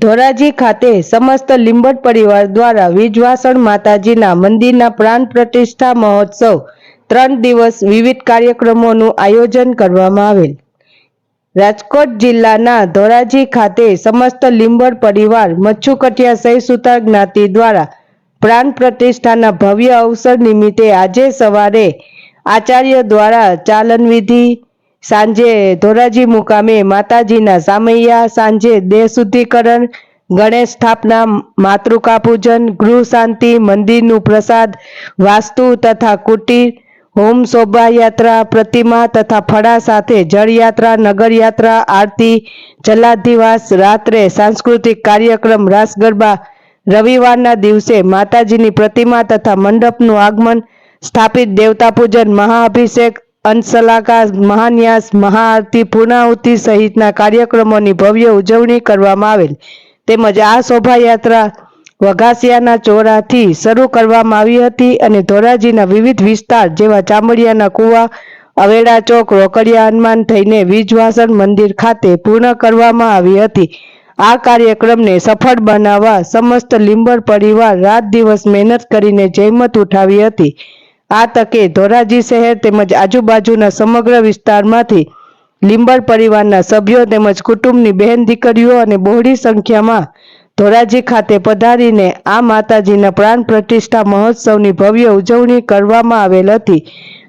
ધોરાજી ખાતે સમસ્ત લીંબડ પરિવાર દ્વારા વીજવાસણ માતાજીના મંદિરના પ્રાણ પ્રતિષ્ઠા મહોત્સવ ત્રણ દિવસ વિવિધ કાર્યક્રમોનું આયોજન કરવામાં આવેલ. રાજકોટ જિલ્લાના ધોરાજી ખાતે સમસ્ત લીંબડ પરિવાર મચ્છુકટિયા સહી સુતાર જ્ઞાતિ દ્વારા પ્રાણ પ્રતિષ્ઠાના ભવ્ય અવસર નિમિત્તે આજે સવારે આચાર્ય દ્વારા ચાલન વિધિ સાંજે ધોરાજી મુકામે માતાજીના સામૈયા, સાંજે દેહ શુદ્ધિકરણ ગણેશ સ્થાપના માતૃકા પૂજન ગૃહ શાંતિ, મંદિરનું પ્રસાદ, વાસ્તુ તથા કુટીર, હોમ શોભાયાત્રા, પ્રતિમા તથા ફળા સાથે જળયાત્રા, નગરયાત્રા, આરતી, જલાધિવાસ, રાત્રે સાંસ્કૃતિક કાર્યક્રમ રાસ ગરબા રવિવારના દિવસે માતાજીની પ્રતિમા તથા મંડપનું આગમન, સ્થાપિત દેવતા પૂજન મહાઅભિષેક અંશલાકા મહાન્યાસ, મહાઆરતી, પૂર્ણાહુતિ સહિતના કાર્યક્રમોની ભવ્ય ઉજવણી કરવામાં આવેલ. તેમજ આ શોભાયાત્રા વઘાસિયાના ચોરાથી શરૂ કરવામાં આવી હતી અને ધોરાજીના વિવિધ વિસ્તાર જેવા ચામડિયાના કુવા, અવેડા ચોક, રોકડિયા હનુમાન થઈને વીજવાસણ મંદિર ખાતે પૂર્ણ કરવામાં આવી હતી. આ કાર્યક્રમને સફળ બનાવવા સમસ્ત લીંબર પરિવાર રાત દિવસ મહેનત કરીને જહેમત ઉઠાવી હતી. આ તકે ધોરાજી શહેર તેમજ આજુબાજુના સમગ્ર વિસ્તારમાંથી લીંબર પરિવારના સભ્યો તેમજ કુટુંબની બહેન દીકરીઓ અને બહોળી સંખ્યામાં ધોરાજી ખાતે પધારીને આ માતાજીના પ્રાણ પ્રતિષ્ઠા મહોત્સવની ભવ્ય ઉજવણી કરવામાં આવેલ હતી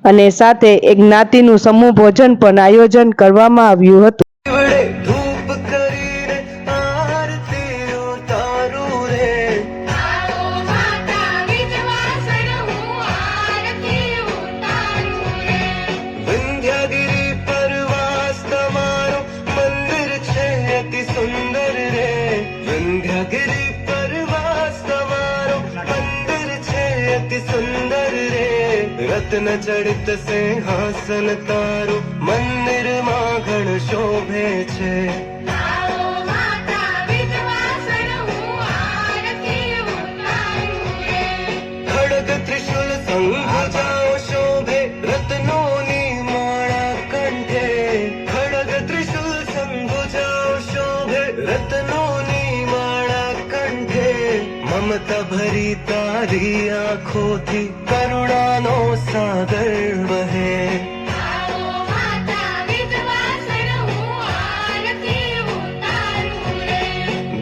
અને સાથે એક જ્ઞાતિનું સમૂહ ભોજન પણ આયોજન કરવામાં આવ્યું હતું. રત્ન જડિત સિંહાસન તારું મંદિરમાં ઘણ શોભે છે ખડગ ત્રિશુલ સંઘ શોભે રત્નોની માળા કંઠે ખડગ ત્રિશુલ સંઘ શોભે રત્નોની માળા કંઠે મમતા ભરી તારી આંખોથી કરુણાનો સાગર વહે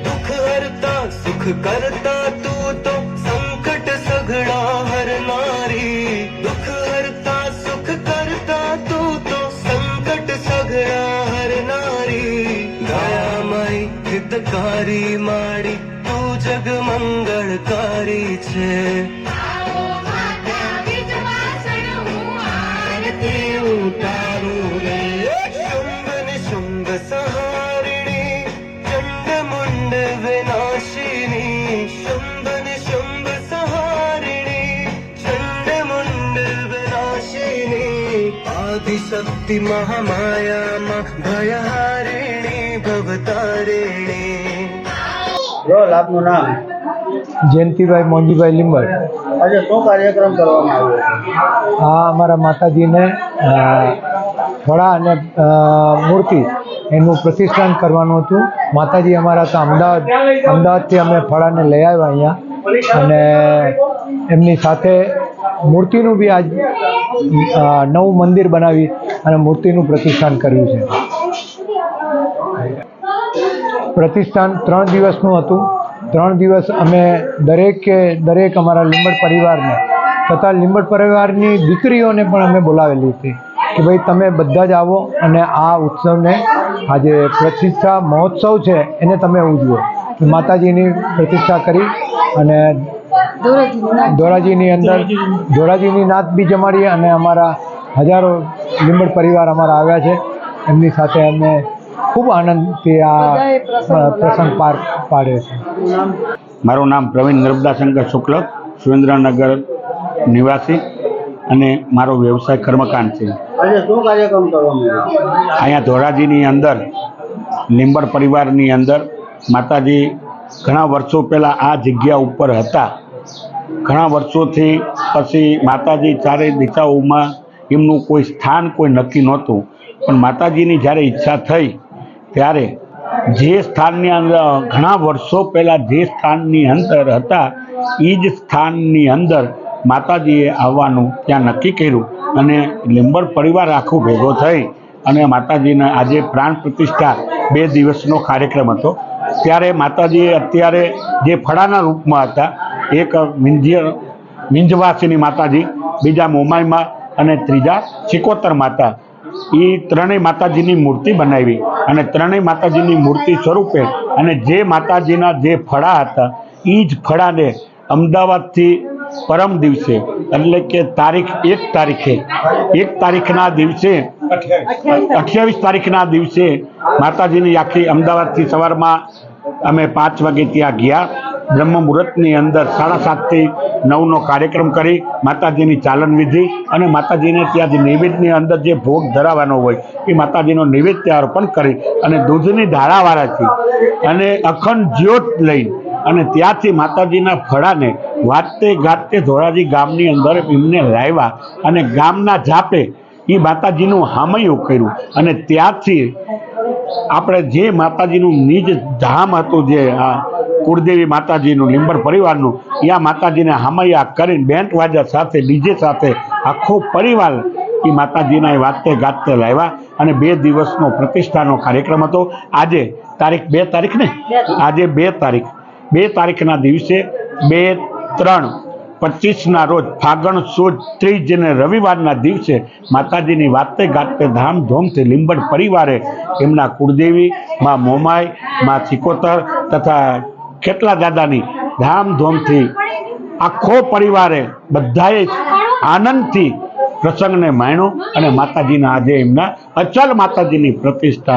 દુઃખ હરતા સુખ કરતા તું તો સંકટ સઘળા હરનારી દુઃખ હરતા સુખ કરતા તું તો સંકટ સઘળા હરનારી દયામય હિતકારી માડી તું જગ મંગળકારી છે આદિશક્તિ મહામાયામાં ભયહારિણી ભવતારિણી રોલ આપનું નામ? જયંતિભાઈ મોંજીભાઈ લીંબડ. આજે શું કાર્યક્રમ કરવામાં આવ્યો આ અમારા માતાજીને ફળા અને મૂર્તિ એનું પ્રતિષ્ઠાન કરવાનું હતું. માતાજી અમારા તો અમદાવાદ અમદાવાદથી અમે ફળાને લઈ આવ્યા અહીંયા. અને એમની સાથે મૂર્તિનું બી આજ નવું મંદિર બનાવી અને મૂર્તિનું પ્રતિષ્ઠાન કર્યું છે. પ્રતિષ્ઠાન ત્રણ દિવસનું હતું. ત્રણ દિવસ અમે દરેકે દરેક અમારા લીંબડ પરિવારને તથા લીંબડ પરિવારની દીકરીઓને પણ અમે બોલાવેલી હતી કે ભાઈ તમે બધા જ આવો અને આ ઉત્સવને આજે પ્રતિષ્ઠા મહોત્સવ છે એને તમે ઉજવો. માતાજીની પ્રતિષ્ઠા કરી અને ધોરાજીની અંદર ધોરાજીની નાત બી જમાડી અને અમારા હજારો લીંબડ પરિવાર અમારા આવ્યા છે. એમની સાથે અમે ખૂબ આનંદથી આ પ્રસંગ પાર પાડ્યો છે. મારું નામ પ્રવીણ નર્મદાશંકર શુક્લ સુરેન્દ્રનગર નિવાસી અને મારો વ્યવસાય કર્મકાંડ છે. આજે શું કાર્યક્રમ કરવામાં આવ્યો અહીંયા ધોરાજીની અંદર લીંબર પરિવારની અંદર માતાજી ઘણા વર્ષો પહેલાં આ જગ્યા ઉપર હતા. ઘણા વર્ષોથી પછી માતાજી ચારે દિશાઓમાં એમનું કોઈ સ્થાન કોઈ નક્કી નહોતું. પણ માતાજીની જ્યારે ઈચ્છા થઈ, ત્યારે જે સ્થાનની અંદર, ઘણા વર્ષો પહેલાં જે સ્થાનની અંદર હતા એ જ સ્થાનની અંદર માતાજીએ આવવાનું ત્યાં નક્કી કર્યું અને લીંબર પરિવાર આખું ભેગો થઈ અને માતાજીના આજે પ્રાણ પ્રતિષ્ઠા બે દિવસનો કાર્યક્રમ હતો. ત્યારે માતાજીએ અત્યારે જે ફળાના રૂપમાં હતા, એક મિંજ મિંજવાસીની માતાજી, બીજા મોમાઈમાં અને ત્રીજા ચિકોતર માતા. એ ત્રણેય માતાજીની મૂર્તિ બનાવી અને ત્રણેય માતાજીની મૂર્તિ સ્વરૂપે અને જે માતાજીના જે ફળા હતા એ જ ફળાને અમદાવાદથી પરમ દિવસે એટલે કે તારીખ એક તારીખે એક તારીખના દિવસે અઠ્યાવીસ તારીખના દિવસે માતાજીની આખી અમદાવાદથી સવારમાં અમે પાંચ વાગે ત્યાં ગયા. બ્રહ્મ મુહૂર્તની અંદર સાડા સાતથી નવનો કાર્યક્રમ કરી, માતાજીની ચાલન વિધિ અને માતાજીને ત્યાં જે નૈવેદ્યની અંદર જે ભોગ ધરાવવાનો હોય એ માતાજીનો નૈવેદ્ય અર્પણ કરી અને દૂધની ધારાવાળાથી અને અખંડ જ્યોત લઈ અને ત્યાંથી માતાજીના ફળાને વાતે ગાતે ધોરાજી ગામની અંદર એમને લાવ્યા અને ગામના જાપે એ માતાજીનું હામયું કર્યું અને ત્યાંથી આપણે જે માતાજીનું નિજ ધામ હતું જે આ કુળદેવી માતાજીનું લીંબર પરિવારનું ત્યાં માતાજીને હમૈયા કરીને બેન્ટ વાજા સાથે ડીજે સાથે આખો પરિવાર એ માતાજીના એ વાતે ગાતે લાવ્યા અને બે દિવસનો પ્રતિષ્ઠાનો કાર્યક્રમ હતો. આજે તારીખ બે તારીખ ને? આજે બે તારીખ. બે તારીખના દિવસે બે ત્રણ પચીસના રોજ ફાગણ સુદ ત્રીજ અને રવિવારના દિવસે માતાજીની વાતે ગાતે ધામધૂમથી લીંબડ પરિવારે એમના કુળદેવી, માં મોમાઈ, માં ચિકોતર તથા કેટલા દાદાની ધામધૂમથી આખો પરિવારે બધાએ આનંદથી પ્રસંગને માણ્યો અને માતાજીના આજે એમના અચલ માતાજીની પ્રતિષ્ઠા